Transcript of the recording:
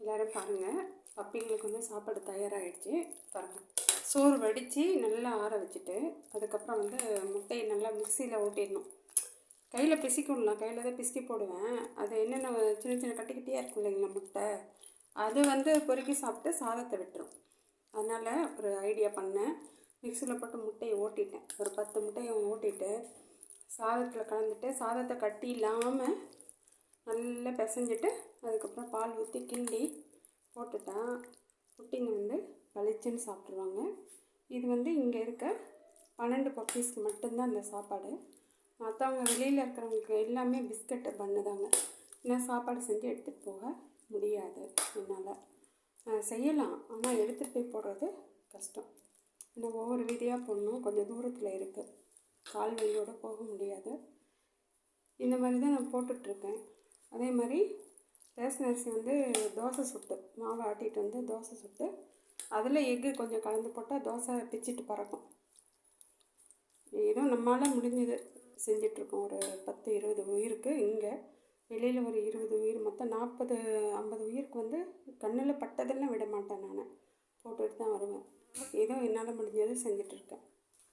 எல்லோரும் பாருங்கள் பப்பிங்களுக்கு வந்து சாப்பாடு தயாராகிடுச்சு பாருங்கள் சோறு வடித்து நல்லா ஆற வச்சுட்டு அதுக்கப்புறம் வந்து முட்டையை நல்லா மிக்சியில் ஓட்டிடணும். கையில் பிசிக்கி விடலாம் கையில் தான் பிசுக்கி போடுவேன். அது என்னென்ன சின்ன சின்ன கட்டிக்கிட்டே இருக்கும் இல்லைங்களா முட்டை? அது வந்து பொறுக்கி சாப்பிட்டு சாதத்தை விட்டுரும். அதனால் ஒரு ஐடியா பண்ணேன். மிக்சியில் போட்டு முட்டையை ஓட்டிட்டேன். ஒரு பத்து முட்டையை ஓட்டிட்டு சாதத்தில் கலந்துட்டு சாதத்தை கட்டி இல்லாமல் நல்லா பிசைஞ்சிட்டு அதுக்கப்புறம் பால் ஊற்றி கிண்டி போட்டுட்டா குட்டிங்க வந்து பளிச்சுன்னு சாப்பிட்ருவாங்க இது வந்து இங்கே இருக்க பன்னெண்டு பப்பீஸ்க்கு மட்டும்தான் இந்த சாப்பாடு. மற்றவங்க வெளியில் இருக்கிறவங்களுக்கு எல்லாமே பிஸ்கட்டு பண்ணுதாங்க இன்னும் சாப்பாடு செஞ்சு எடுத்துகிட்டு போக முடியாது என்னால். செய்யலாம். ஆனால் எடுத்துகிட்டு போய் போடுறது கஷ்டம். இன்னும் ஒவ்வொரு வீதியாக போடணும். கொஞ்சம் தூரத்தில் இருக்குது கால் வழியோடு போக முடியாது. இந்த மாதிரி தான் நான் போட்டுட்ருக்கேன் அதே மாதிரி ரேஷன் அரிசி வந்து தோசை சுட்டு மாவை ஆட்டிகிட்டு வந்து தோசை சுட்டு அதில் எக்கு கொஞ்சம் கலந்து போட்டால் தோசை பிச்சுட்டு பறக்கும். ஏதோ நம்மளால் முடிஞ்சது செஞ்சிட்ருக்கோம். ஒரு பத்து இருபது உயிருக்கு இங்கே. வெளியில் ஒரு இருபது உயிர் மொத்தம் நாற்பது ஐம்பது உயிருக்கு வந்து கண்ணில் பட்டதெல்லாம் விட மாட்டேன் நான். போட்டுட்டு தான் வருவேன். ஏதோ என்னால் முடிஞ்சது செஞ்சிட்ருக்கேன்.